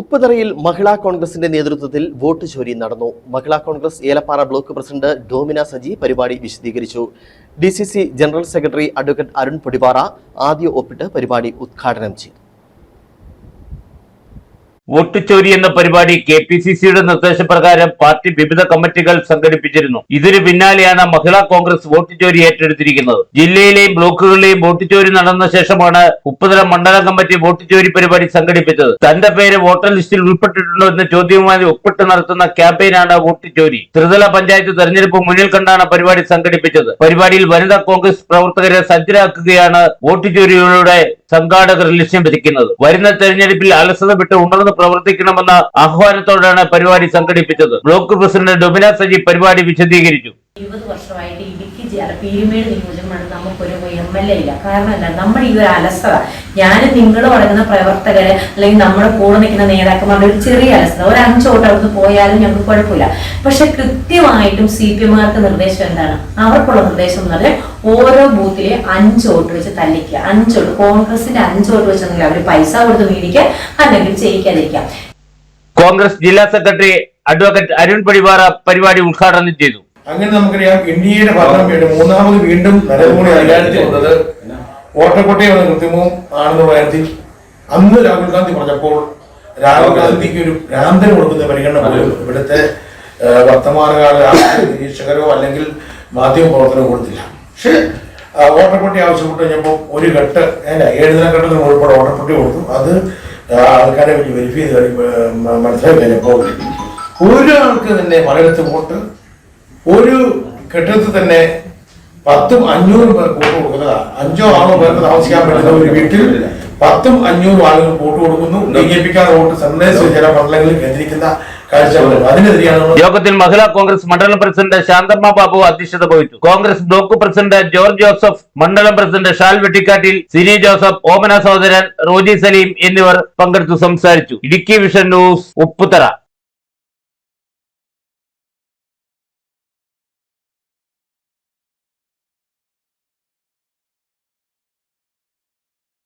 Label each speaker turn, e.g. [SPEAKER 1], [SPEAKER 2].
[SPEAKER 1] ഉപ്പുതറയിൽ മഹിളാ കോൺഗ്രസിന്റെ നേതൃത്വത്തിൽ വോട്ട് ചോരി നടന്നു. മഹിളാ കോൺഗ്രസ് ഏലപ്പാറ ബ്ലോക്ക് പ്രസിഡന്റ് ഡോമിന സജി പരിപാടി വിശദീകരിച്ചു. D general secretary advocate Arun Podipara ആദ്യ ഒപ്പിട്ട് പരിപാടി ഉദ്ഘാടനം ചെയ്തു.
[SPEAKER 2] വോട്ടുചോരി എന്ന പരിപാടി കെ പി സി സിയുടെ നിർദ്ദേശപ്രകാരം പാർട്ടി വിവിധ കമ്മിറ്റികൾ സംഘടിപ്പിച്ചിരുന്നു. ഇതിനു പിന്നാലെയാണ് മഹിളാ കോൺഗ്രസ് വോട്ട് ചോരി ഏറ്റെടുത്തിരിക്കുന്നത്. ജില്ലയിലെയും ബ്ലോക്കുകളിലെയും വോട്ട് ചോരി നടന്ന ശേഷമാണ് ഉപ്പുതല മണ്ഡല കമ്മിറ്റി വോട്ട് ചോരി പരിപാടി സംഘടിപ്പിച്ചത്. തന്റെ പേര് വോട്ടർ ലിസ്റ്റിൽ ഉൾപ്പെട്ടിട്ടുണ്ടോ എന്ന ചോദ്യവുമായി ഒപ്പിട്ട് നടത്തുന്ന ക്യാമ്പയിനാണ് വോട്ട് ചോരി ത്രിതല പഞ്ചായത്ത് തെരഞ്ഞെടുപ്പ് മുന്നിൽ കണ്ടാണ് പരിപാടി സംഘടിപ്പിച്ചത്. പരിപാടിയിൽ വനിതാ കോൺഗ്രസ് പ്രവർത്തകരെ സജ്ജരാക്കുകയാണ് വോട്ടുചോരിയിലൂടെ സംഘാടകർ ലക്ഷ്യം വെച്ചിരിക്കുന്നത്. വരുന്ന തെരഞ്ഞെടുപ്പിൽ അലസത വിട്ട് ഉണർന്ന് പ്രവർത്തിക്കണമെന്ന ആഹ്വാനത്തോടെയാണ് പരിപാടി സംഘടിപ്പിച്ചത്. ബ്ലോക്ക് പ്രസിഡന്റ് ഡൊമിന സജി പരിപാടി വിശദീകരിച്ചു.
[SPEAKER 3] ഇരുപത് വർഷമായിട്ട് ഇടുക്കി ജില്ല പീരുമേട് നിയോജകമാണ് നമുക്കൊരു എം എൽ എ ഇല്ല. കാരണം എന്താ നമ്മുടെ ഈ ഒരു അലസത. ഞാനും നിങ്ങളും അടങ്ങുന്ന പ്രവർത്തകര് അല്ലെങ്കിൽ നമ്മുടെ കൂടെ നിൽക്കുന്ന നേതാക്കന്മാരുടെ ഒരു ചെറിയ അലസത. ഒരു അഞ്ചോട്ട് അവിടുന്ന് പോയാലും ഞങ്ങൾക്ക് കുഴപ്പമില്ല. പക്ഷെ കൃത്യമായിട്ടും സി പി എമ്മാർക്ക് നിർദ്ദേശം എന്താണ്? അവർക്കുള്ള നിർദ്ദേശം എന്ന് പറഞ്ഞാൽ ഓരോ ബൂത്തിലെ അഞ്ചോട്ട് വെച്ച് തല്ലിക്കുക. അഞ്ചോട്ട് കോൺഗ്രസിന്റെ അഞ്ചോട്ട് വെച്ചെങ്കിൽ അവർ പൈസ കൊടുത്ത് മേടിക്കുക അല്ലെങ്കിൽ ചെയ്യിക്കാതിരിക്കാം
[SPEAKER 2] കോൺഗ്രസ് ജില്ലാ സെക്രട്ടറി അഡ്വക്കേറ്റ് അരുൺ പടിവാറ പരിപാടി ഉദ്ഘാടനം ചെയ്തു.
[SPEAKER 4] അങ്ങനെ നമുക്കറിയാം ഇന്ത്യയുടെ ഭരണം വീണ്ടും മൂന്നാമത് വീണ്ടും നരേന്ദ്രമോദി അധികാരത്തിൽ വന്നത് ഓട്ടക്കോട്ടയാണ് എന്ന ആണെന്ന് ആണെന്നുള്ള കാര്യത്തിൽ അന്ന് രാഹുൽ ഗാന്ധി പറഞ്ഞപ്പോൾ രാഹുൽ ഗാന്ധിക്ക് ഒരു ഭ്രാന്തൻ കൊടുക്കുന്ന പരിഗണന പോലും ഇവിടുത്തെ വർത്തമാനകാല രാഷ്ട്രീയ നിരീക്ഷകരോ അല്ലെങ്കിൽ മാധ്യമ പ്രവർത്തനമോ കൊടുത്തില്ല. പക്ഷേ ഓട്ടപ്പൊട്ടി ആവശ്യപ്പെട്ട് കഴിഞ്ഞപ്പോൾ ഒരു ഘട്ട് അല്ല ഏഴ് ദിന ഘട്ടത്തിന് ഉൾപ്പെടെ ഓട്ടപ്പൊട്ടി കൊടുത്തു. അത് ആൾക്കാരെ വെച്ച് വെരിഫൈ ചെയ്ത് മനസ്സിലാക്കി കഴിഞ്ഞപ്പോൾ ഒരാൾക്ക് തന്നെ പലയിടത്ത് വോട്ട് ഒരു കെട്ടിടത്തിൽ തന്നെ പത്തും അഞ്ഞൂറും പേർ വോട്ട് കൊടുക്കുന്നത് അഞ്ചോ ആറോ പേർക്ക് താമസിക്കാൻ പറ്റുന്ന ഒരു വീട്ടിൽ പത്തും അഞ്ഞൂറും ആളുകൾ വോട്ട് കൊടുക്കുന്നു. ബി ജെ പിക്കാർ വോട്ട് സന്ദേശം ചില മണ്ഡലങ്ങളിൽ കേന്ദ്രീകരിക്കുന്ന
[SPEAKER 2] യോഗത്തിൽ മഹിളാ കോൺഗ്രസ് മണ്ഡലം പ്രസിഡന്റ് ശാന്തമ്മ ബാബു അധ്യക്ഷത വഹിച്ചു. കോൺഗ്രസ് ബ്ലോക്ക് പ്രസിഡന്റ് ജോർജ് ജോസഫ് മണ്ഡലം പ്രസിഡന്റ് ഷാൽ വെട്ടിക്കാട്ടിൽ സിനി ജോസഫ് ഓമന സഹോദരൻ റോജി സലീം എന്നിവർ പങ്കെടുത്തു സംസാരിച്ചു. Idukki vision news Upputhara.